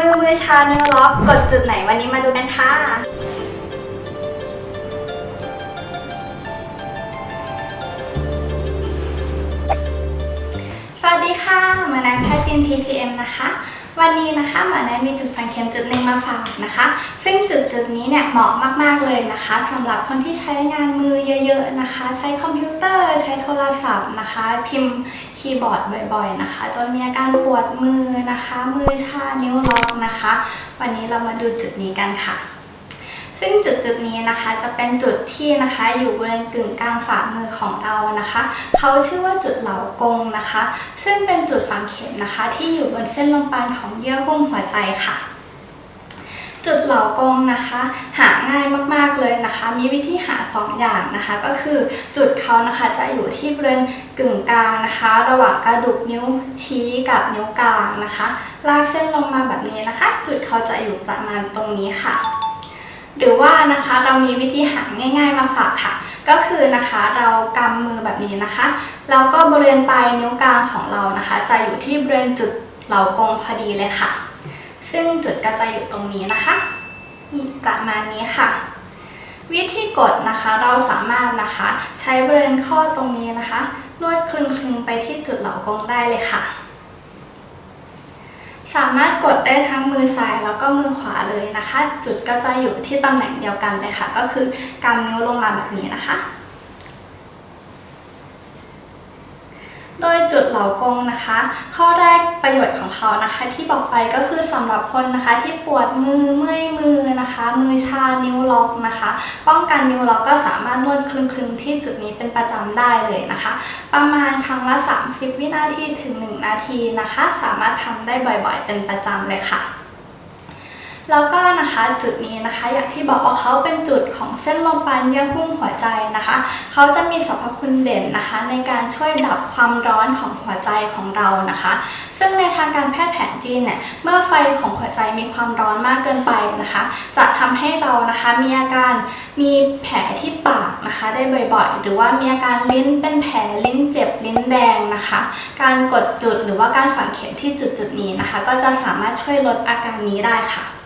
มือมือชาเนื้อล็อกกดจุดไหนวันนี้มาดูกันค่ะ สวัสดีค่ะ มาแนนแพทย์จิน TTM นะคะ วันนี้น แนนมีจุดฟันเค็มจุดหนึ่งมาฝากนะคะ ซึ่งจุดจุดนี้เนี่ยเหมาะมากๆเลยนะคะสำหรับคนที่ใช้งานมือเยอะๆนะคะ ใช้คอมพิวเตอร์ใช้โทรศัพท์นะคะ พิมพ์คีย์บอร์ดบ่อยๆนะคะ จนมีอาการปวดมือนะคะ มือชานิ้วล็อกนะคะ วันนี้เรามาดูจุดนี้กันค่ะ ซึ่งจุดจุดนี้นะคะจะเป็นจุดที่นะคะอยู่บริเวณกึ่งกลางฝ่ามือของเรานะคะ เขาชื่อว่าจุดเหลากงนะคะ ซึ่งเป็นจุดฝังเข็มนะคะ ที่อยู่บนเส้นลมปานของเยื่อหุ้มหัวใจค่ะจุดเหลากงนะคะ หาง่ายมากๆเลยนะคะ มีวิธีหาสองอย่างนะคะ ก็คือจุดเขานะคะจะอยู่ที่บริเวณกึ่งกลางนะคะ ระหว่างกระดูกนิ้วชี้กับนิ้วกลางนะคะ ลากเส้นลงมาแบบนี้นะคะ จุดเขาจะอยู่ประมาณตรงนี้ค่ะ หรือว่านะคะเรามีวิธีหาง่าย ๆ มาฝากค่ะ ก็คือนะคะเรากำมือแบบนี้นะคะ แล้วก็บริเวณปลายนิ้วกลางของเรานะคะ จะอยู่ที่บริเวณจุดเหลากงพอดีเลยค่ะ ซึ่งจุดก็จะอยู่ตรงนี้นะคะประมาณนี้ค่ะ วิธีกดนะคะเราสามารถนะคะ ใช้บริเวณข้อตรงนี้นะคะ นวดคลึงๆไปที่จุดเหลากงได้เลยค่ะ สามารถกดได้ทั้งมือซ้ายแล้วก็มือขวาเลยนะคะ จุดก็จะอยู่ที่ตำแหน่งเดียวกันเลยค่ะ ก็คือกำนิ้วลงมาแบบนี้นะคะ โดยจุดเหลากงนะคะ ข้อแรกประโยชน์ของเขานะคะที่บอกไปก็คือสำหรับคนนะคะที่ปวดมือเมื่อยมือนะคะ มือชานิ้วล็อกนะคะ ป้องกันนิ้วล็อกก็สามารถนวดคลึงๆที่จุดนี้เป็นประจำได้เลยนะคะ ประมาณครั้งละ 30 วินาทีถึง 1 นาทีนะคะ สามารถทำได้บ่อยๆ เป็นประจำเลยค่ะ แล้วก็นะคะจุดนี้นะคะ อย่างที่บอกว่าเขาเป็นจุดของเส้นลมปานเยื่อหุ้มหัวใจนะคะเขาจะมีสรรพคุณเด่นนะคะ ในการช่วยดับความร้อนของหัวใจของเรานะคะ ซึ่งในทางการแพทย์แผนจีนเนี่ยเมื่อไฟของหัวใจมีความร้อนมากเกินไปนะคะ จะทำให้เรานะคะมีอาการมีแผลที่ปากนะคะได้บ่อยๆ หรือว่ามีอาการลิ้นเป็นแผลลิ้นเจ็บลิ้นแดงนะคะ การกดจุดหรือว่าการฝังเข็มที่จุดจุดๆนี้นะคะ ก็จะสามารถช่วยลดอาการนี้ได้ค่ะ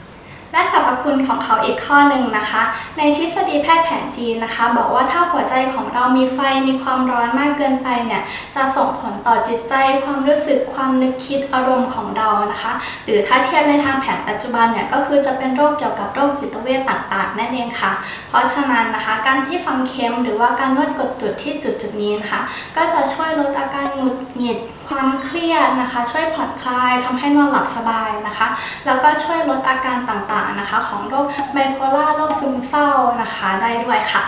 และสรรพคุณของเขาอีกข้อหนึ่งนะคะ ในทฤษฎีแพทย์แผนจีนนะคะ บอกว่าถ้าหัวใจของเรามีไฟมีความร้อนมากเกินไปเนี่ยจะส่งผลต่อจิตใจ ความรู้สึกความนึกคิดอารมณ์ของเรานะคะ หรือถ้าเทียบในทางแผนปัจจุบันเนี่ยก็คือจะเป็นโรคเกี่ยวกับโรคจิตเวชต่างๆนั่นเองค่ะ เพราะฉะนั้นนะคะการที่ฟังเข็มหรือว่าการนวดกดจุดที่จุดจุดๆนี้นะคะ ก็จะช่วยลดอาการหงุดหงิด ความเครียดนะคะ ช่วยผ่อนคลายทำให้นอนหลับสบายนะคะ แล้วก็ช่วยลดอาการต่างๆนะคะ ของโรคไบโพล่าโรคซึมเศร้านะคะได้ด้วยค่ะ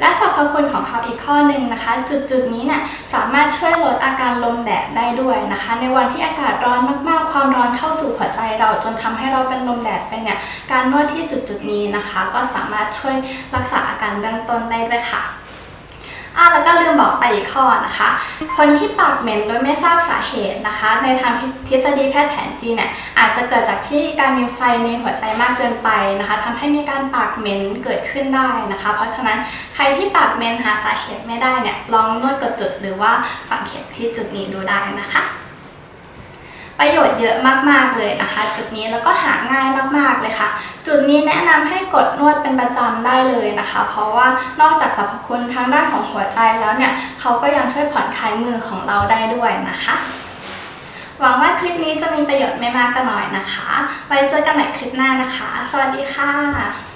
และสรรพคุณของเขาอีกข้อหนึ่งนะคะ จุดจุดๆนี้เนี่ยสามารถช่วยลดอาการลมแดดได้ด้วยนะคะ ในวันที่อากาศร้อนมากๆ ความร้อนเข้าสู่หัวใจเราจนทำให้เราเป็นลมแดดไปเนี่ยการนวดที่จุดจุดๆนี้นะคะ ก็สามารถช่วยรักษาอาการเบื้องต้นได้ด้วยค่ะ อะแล้วก็ลืมบอกไปอีกข้อนะคะ คนที่ปากเหม็นโดยไม่ทราบสาเหตุนะคะ ในทางทฤษฎีแพทย์แผนจีนเนี่ยอาจจะเกิดจากที่การมีไฟในหัวใจมากเกินไปนะคะทำให้มีการปากเหม็นเกิดขึ้นได้นะคะ เพราะฉะนั้นใครที่ปากเหม็นหาสาเหตุไม่ได้เนี่ยลองนวดกดจุดหรือว่าฝังเข็มที่จุดนี้ดูได้นะคะ ประโยชน์เยอะมากๆเลยนะคะ จุดนี้แล้วก็หาง่ายมากๆเลยค่ะ จุดนี้แนะนำให้กดนวดเป็นประจำได้เลยนะคะ เพราะว่านอกจากสรรพคุณทางด้านของหัวใจแล้วเนี่ยเขาก็ยังช่วยผ่อนคลายมือของเราได้ด้วยนะคะหวังว่าคลิปนี้จะมีประโยชน์ไม่มากก็น้อยนะคะ ไว้เจอกันใหม่คลิปหน้านะคะ สวัสดีค่ะ